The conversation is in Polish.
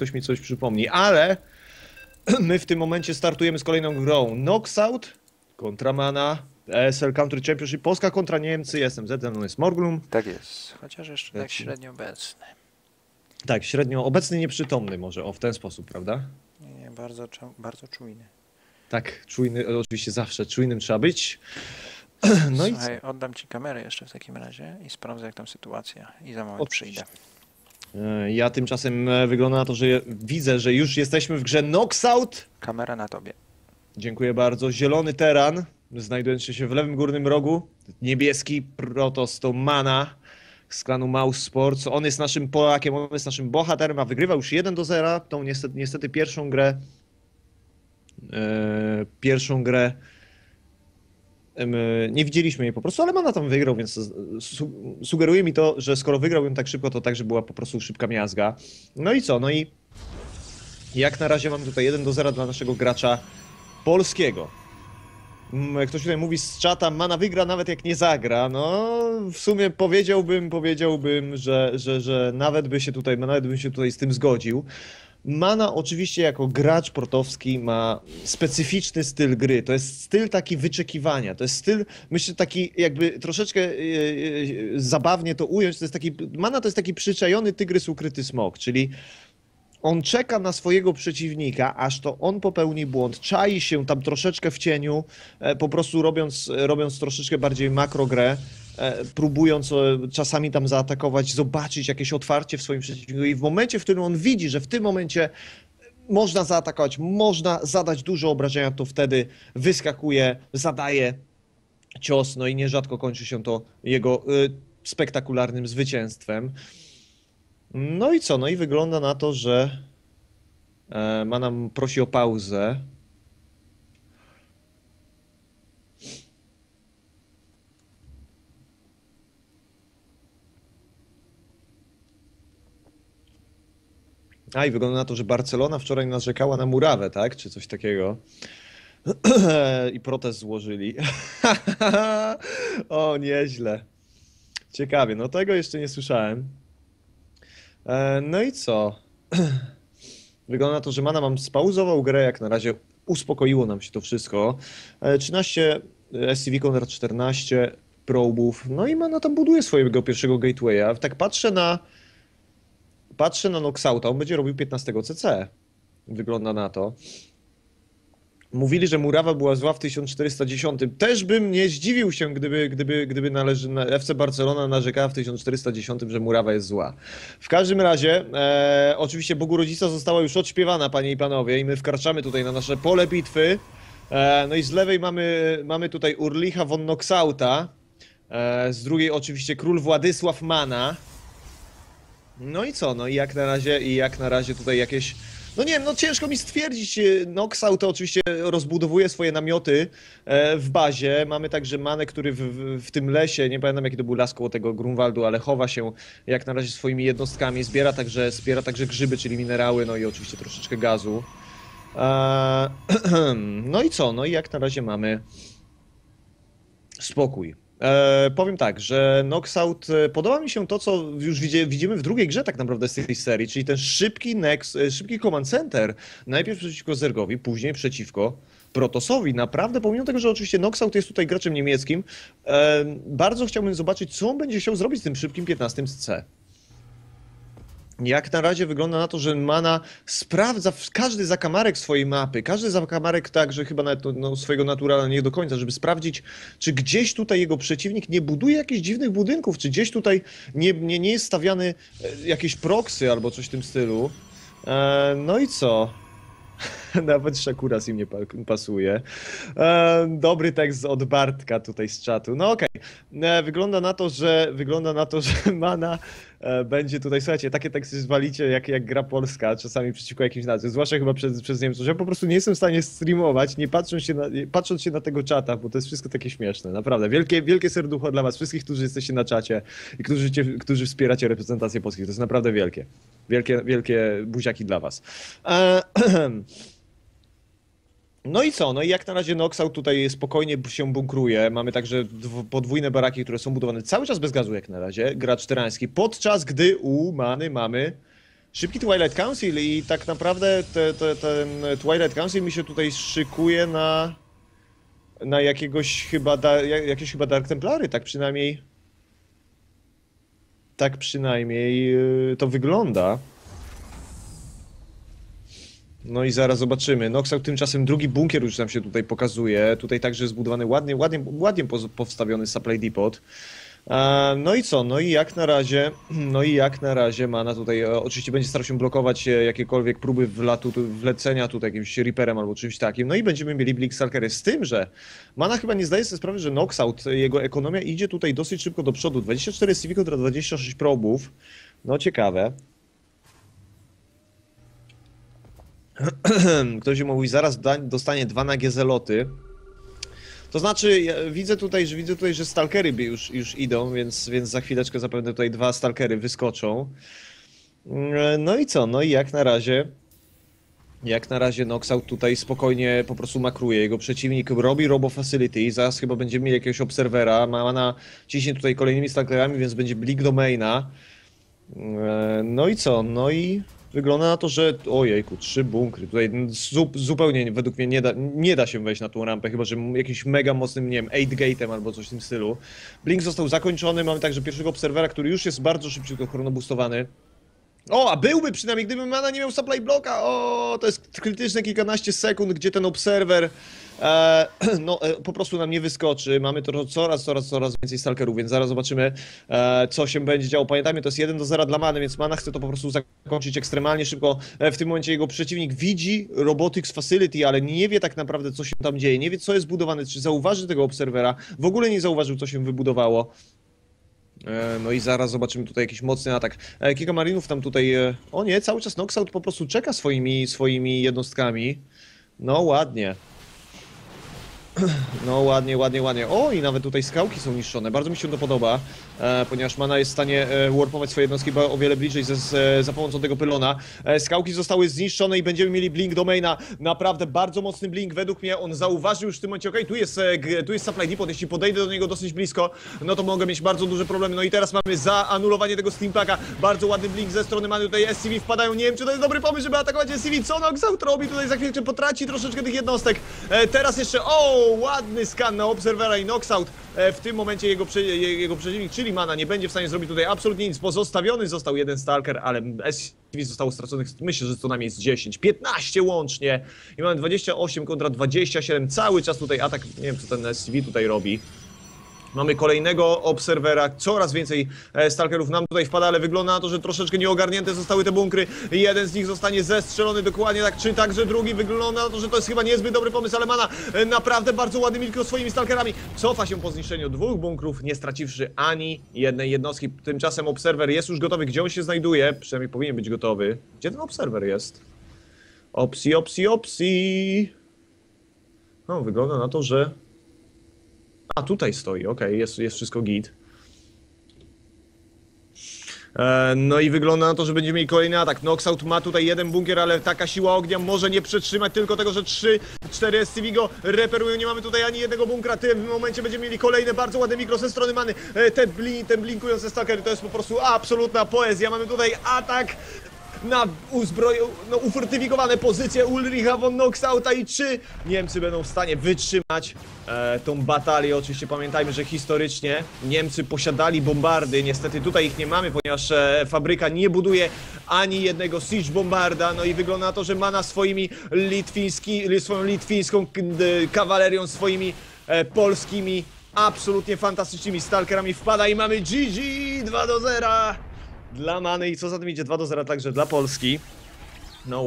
ktoś mi coś przypomni, ale my w tym momencie startujemy z kolejną grą. Knockout kontra Mana, ESL Country Championship, Polska kontra Niemcy, jestem Z, ze mną jest Morglum. Tak jest, chociaż jeszcze tak średnio obecny. Tak, średnio obecny, nieprzytomny może, o w ten sposób, prawda? Nie, nie, bardzo, bardzo czujny. Tak, czujny, oczywiście zawsze czujnym trzeba być. No i co? Słuchaj, oddam ci kamerę jeszcze w takim razie i sprawdzę jak tam sytuacja i za moment Oczywiście. przyjdę. E, Ja tymczasem e, wygląda na to, że widzę, że już jesteśmy w grze Knockout. Kamera na tobie. Dziękuję bardzo. Zielony teran, znajdujący się w lewym górnym rogu. Niebieski Protoss to Mana z klanu Mouse Sports. On jest naszym Polakiem, on jest naszym bohaterem, a wygrywa już 1 do 0. Tą niestety, niestety pierwszą grę. E, pierwszą grę. Em, nie widzieliśmy jej po prostu, ale Mana tam wygrał, więc su sugeruje mi to, że skoro wygrał ją tak szybko, to tak, że była po prostu szybka miazga. No i co? No i jak na razie mamy tutaj 1 do 0 dla naszego gracza polskiego. Mm, Ktoś tutaj mówi z czata, Mana wygra nawet jak nie zagra. No, w sumie powiedziałbym, powiedziałbym, że, że, że nawet by się tutaj, nawet bym się tutaj z tym zgodził. Mana oczywiście jako gracz portowski ma specyficzny styl gry. To jest styl taki wyczekiwania. To jest styl, myślę, taki jakby troszeczkę e, e, zabawnie to ująć. To jest taki, Mana to jest taki przyczajony tygrys ukryty smok, czyli on czeka na swojego przeciwnika, aż to on popełni błąd, czai się tam troszeczkę w cieniu, e, po prostu robiąc, robiąc troszeczkę bardziej makrogrę, e, próbując e, czasami tam zaatakować, zobaczyć jakieś otwarcie w swoim przeciwniku i w momencie, w którym on widzi, że w tym momencie można zaatakować, można zadać dużo obrażenia, to wtedy wyskakuje, zadaje cios, no i nierzadko kończy się to jego spektakularnym zwycięstwem. No i co? No i wygląda na to, że e, ma nam prosi o pauzę. A i wygląda na to, że Barcelona wczoraj narzekała na murawę, tak? Czy coś takiego. I protest złożyli. o, nieźle. Ciekawie, no tego jeszcze nie słyszałem. E, No i co? Wygląda na to, że Mana mam spauzował grę, jak na razie uspokoiło nam się to wszystko. E, 13 SCV kontra 14 probów. No i Mana tam buduje swojego pierwszego gatewaya. Tak patrzę na patrzę na Noxauta, on będzie robił 15 CC. Wygląda na to. Mówili, że Murawa była zła w 1410. Też bym nie zdziwił się, gdyby, gdyby, gdyby należy, na- FC Barcelona narzekała w 1410, że Murawa jest zła. W każdym razie, e, oczywiście Bogu Rodzica została już odśpiewana, panie i panowie, i my wkraczamy tutaj na nasze pole bitwy. E, no i z lewej mamy, mamy tutaj Urlicha von Noxauta, e, z drugiej oczywiście król Władysław Mana. No i co? No i jak na razie, i jak na razie tutaj jakieś. No nie wiem, no ciężko mi stwierdzić. e, Noxau to oczywiście rozbudowuje swoje namioty e, w bazie. Mamy także Manę, który w, w, w tym lesie, nie pamiętam jaki to był las koło tego Grunwaldu, ale chowa się jak na razie swoimi jednostkami. Zbiera także, zbiera także grzyby, czyli minerały, no i oczywiście troszeczkę gazu. E, no i co? No i jak na razie mamy spokój. E, powiem tak, że Knockout, e, podoba mi się to, co już widzie, widzimy w drugiej grze tak naprawdę z tej serii, czyli ten szybki next, e, szybki command center, najpierw przeciwko Zergowi, później przeciwko Protosowi. Naprawdę, pomimo tego, że oczywiście Knockout jest tutaj graczem niemieckim, e, bardzo chciałbym zobaczyć, co on będzie chciał zrobić z tym szybkim 15 C. Jak na razie wygląda na to, że Mana sprawdza każdy zakamarek swojej mapy, każdy zakamarek także chyba nawet no, swojego naturala nie do końca, żeby sprawdzić, czy gdzieś tutaj jego przeciwnik nie buduje jakichś dziwnych budynków, czy gdzieś tutaj nie, nie, nie jest stawiany e, jakieś proksy albo coś w tym stylu. E, no i co? Nawet Shakuras im nie pa- pasuje. E, dobry tekst od Bartka tutaj z czatu. No okej. E, Wygląda na to, że wygląda na to, że Mana e, będzie tutaj, słuchajcie, takie teksty zwalicie jak, jak gra polska, czasami przeciwko jakimś nazwie, zwłaszcza chyba przez, przez Niemców, że ja po prostu nie jestem w stanie streamować, nie patrząc się na, patrząc się na tego czata, bo to jest wszystko takie śmieszne, naprawdę. Wielkie, wielkie serducho dla was wszystkich, którzy jesteście na czacie i którzy, cię, którzy wspieracie reprezentację polskich, to jest naprawdę wielkie. Wielkie, wielkie buziaki dla was. E, No i co? No i jak na razie Noxout tutaj spokojnie się bunkruje. Mamy także dw- podwójne baraki, które są budowane cały czas bez gazu jak na razie. Gracz tyrański. Podczas gdy u Many mamy szybki Twilight Council i tak naprawdę te, te, ten Twilight Council mi się tutaj szykuje na na jakiegoś chyba da, ja- jakieś chyba Dark Templary, tak przynajmniej tak przynajmniej yy, to wygląda. No i zaraz zobaczymy. Noxout tymczasem drugi bunkier już nam się tutaj pokazuje. Tutaj także zbudowany ładnie, ładnie, ładnie powstawiony supply depot. E, No i co? No i jak na razie, no i jak na razie Mana tutaj e, oczywiście będzie starał się blokować e, jakiekolwiek próby wlatu, tu- wlecenia tutaj jakimś Reaperem albo czymś takim. No i będziemy mieli Blink Stalkery. Z tym, że Mana chyba nie zdaje sobie sprawy, że Noxout, jego ekonomia idzie tutaj dosyć szybko do przodu. 24 CV kontra 26 probów. No ciekawe. Ktoś mówi, zaraz dostanie dwa nagie zeloty. To znaczy, ja widzę tutaj, że widzę tutaj, że stalkery już, już idą, więc, więc za chwileczkę zapewne tutaj dwa stalkery wyskoczą. Mm, No i co? No i jak na razie. Jak na razie Noxout tutaj spokojnie po prostu makruje. Jego przeciwnik robi Robo Facility zaraz chyba będziemy mieli jakiegoś obserwera. Ma na ciśnie tutaj kolejnymi stalkerami, więc będzie Bleak Domaina. E, No i co? No i wygląda na to, że ojejku, trzy bunkry. Tutaj zu, zupełnie według mnie nie da, nie da się wejść na tą rampę, chyba że jakimś mega mocnym, nie wiem, 8 gate'em albo coś w tym stylu. Blink został zakończony, mamy także pierwszego obserwera, który już jest bardzo szybciutko chronobustowany. O, a byłby przynajmniej, gdyby Mana nie miał supply bloka. O, to jest krytyczne kilkanaście sekund, gdzie ten obserwer e, no, e, po prostu nam nie wyskoczy. Mamy to coraz, coraz, coraz więcej stalkerów, więc zaraz zobaczymy, e, co się będzie działo. Pamiętajmy, to jest 1 do 0 dla Many, więc Mana chce to po prostu zakończyć ekstremalnie szybko. E, w tym momencie jego przeciwnik widzi Robotics Facility, ale nie wie tak naprawdę, co się tam dzieje. Nie wie, co jest budowane, czy zauważy tego obserwera. W ogóle nie zauważył, co się wybudowało. E, No i zaraz zobaczymy tutaj jakiś mocny atak. E, Kilka marinów tam tutaj. e, O nie, cały czas Noxout po prostu czeka swoimi, swoimi jednostkami. No ładnie. No ładnie, ładnie, ładnie. O i nawet tutaj skałki są niszczone. Bardzo mi się to podoba, e, ponieważ Mana jest w stanie e, warpować swoje jednostki o wiele bliżej ze, z, za pomocą tego pylona. E, skałki zostały zniszczone i będziemy mieli blink domaina. Naprawdę bardzo mocny blink. Według mnie on zauważył już w tym momencie, okej, tu jest, e, tu jest supply depot. Jeśli podejdę do niego dosyć blisko, no to mogę mieć bardzo duże problemy. No i teraz mamy zaanulowanie tego steampaka. Bardzo ładny blink ze strony Many. Tutaj SCV wpadają. Nie wiem, czy to jest dobry pomysł, żeby atakować SCV. Co Noxout robi? Tutaj za chwilę potraci troszeczkę tych jednostek. E, teraz jeszcze, o, ładny skan na Obserwera i Noxout. E, w tym momencie jego, jego przeciwnik, czyli Mana, nie będzie w stanie zrobić tutaj absolutnie nic. Pozostawiony został jeden Stalker, ale SCV zostało straconych, myślę, że co najmniej z 10, 15 łącznie. I mamy 28 kontra 27. Cały czas tutaj atak, nie wiem, co ten SCV tutaj robi. Mamy kolejnego obserwera, coraz więcej e, stalkerów nam tutaj wpada, ale wygląda na to, że troszeczkę nieogarnięte zostały te bunkry. Jeden z nich zostanie zestrzelony dokładnie tak, czy także drugi. Wygląda na to, że to jest chyba niezbyt dobry pomysł, ale Mana e, naprawdę bardzo ładny mikro swoimi stalkerami. Cofa się po zniszczeniu dwóch bunkrów, nie straciwszy ani jednej jednostki. Tymczasem obserwer jest już gotowy. Gdzie on się znajduje? Przynajmniej powinien być gotowy. Gdzie ten obserwer jest? Opsi, opsi, opsi. No, wygląda na to, że a, tutaj stoi, okej, jest, jest wszystko git. E, No i wygląda na to, że będziemy mieli kolejny atak. Noxout ma tutaj jeden bunkier, ale taka siła ognia może nie przetrzymać tylko tego, że 3, 4 SCV go reperują. Nie mamy tutaj ani jednego bunkra. W tym momencie będziemy mieli kolejne bardzo ładne mikro ze strony Many. E, Ten, blin, stalker to jest po prostu absolutna poezja. Mamy tutaj atak na no, ufortyfikowane pozycje Ulricha von Noxauta i czy Niemcy będą w stanie wytrzymać e, tą batalię. Oczywiście pamiętajmy, że historycznie Niemcy posiadali bombardy, niestety tutaj ich nie mamy, ponieważ e, fabryka nie buduje ani jednego siege bombarda, no i wygląda na to, że ma na swoimi litwiński, swoją litwińską kawalerią, swoimi e, polskimi absolutnie fantastycznymi stalkerami. Wpada i mamy GG 2 do 0 dla Many i co za tym idzie 2 do 0 także dla Polski. No.